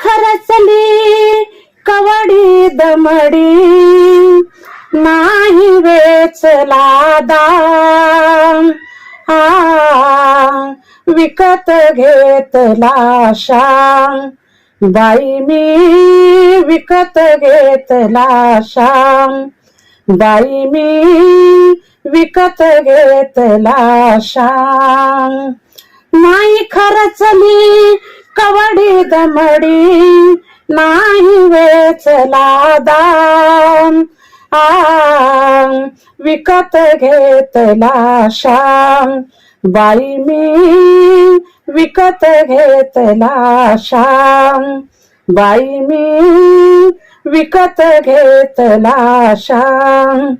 खरचली कवडी दमडी नाही वेचला दाम. आ विकत घेतला श्याम बाई मी विकत घेतला श्याम बाई मी विकत घेतला श्याम नाही खरचली कवडी दमडी नाही वेचला दाम आ विकत घेतला श्याम बाई मी विकत घेतला श्याम बाई मी विकत घेतला श्याम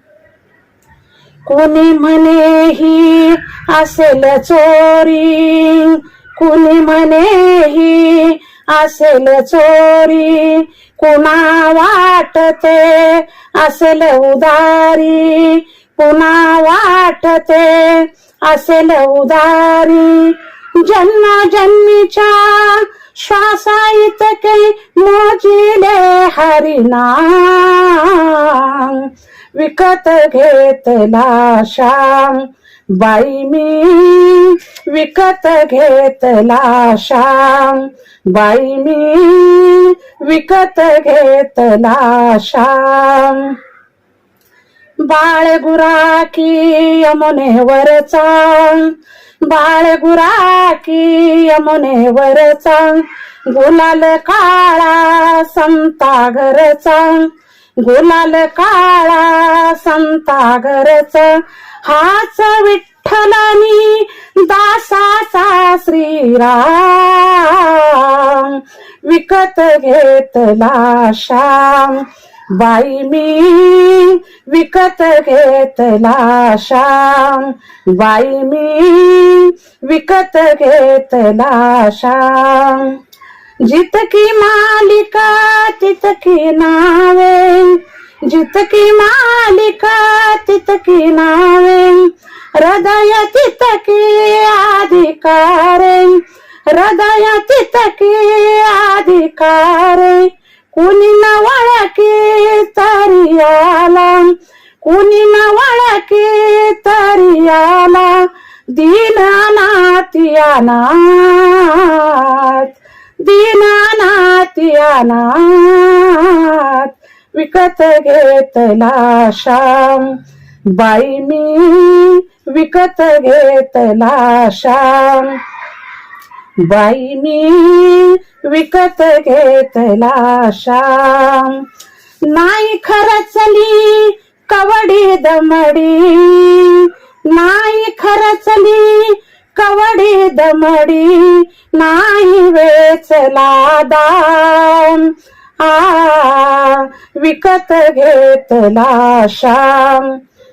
कोणी म्हणे ही असेल चोरी. कुणी म्हणेही असेल चोरी? कुणा वाटते असेल उदारी? कुणा वाटते असेल उदारी? जन्म जन्मीच्या श्वासा इतके मोजिले हरिना विकत घेतला श्याम. बाई मी विकत घेतला श्याम बाई मी विकत घेतला श्याम बाळ गुराकी यमुनेवरचा बाळ गुराकी यमुनेवरचा गुलाल काळा संता घरचा गुलाल काळा संता घरचा हाच विठ्ठलानी दासाचा श्रीराम विकत घेतला श्याम. बाई मी विकत घेतला श्याम. बाई मी विकत घेतला श्याम. जितकी मालिका तितकी नावे. जितकी मालिका तितकी नावे. हृदय तितकी अधिकारे हृदय तितकी अधिकारे. कुणी न वळके तरी आला कुणी न वळके तरी आला. दीनानाथ अनाथ विकत घेतला श्याम बाई मी विकत घेतला श्याम बाई मी विकत घेतला श्याम नाही खरचली कवडी दमडी. नाही खरचली कवडी दमडी. नाही वेचला दाम आ विकत घेतला श्याम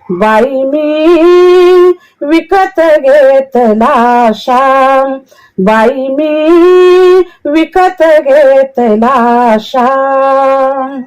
बाई मी विकत घेतला श्याम बाई मी विकत घेतला श्याम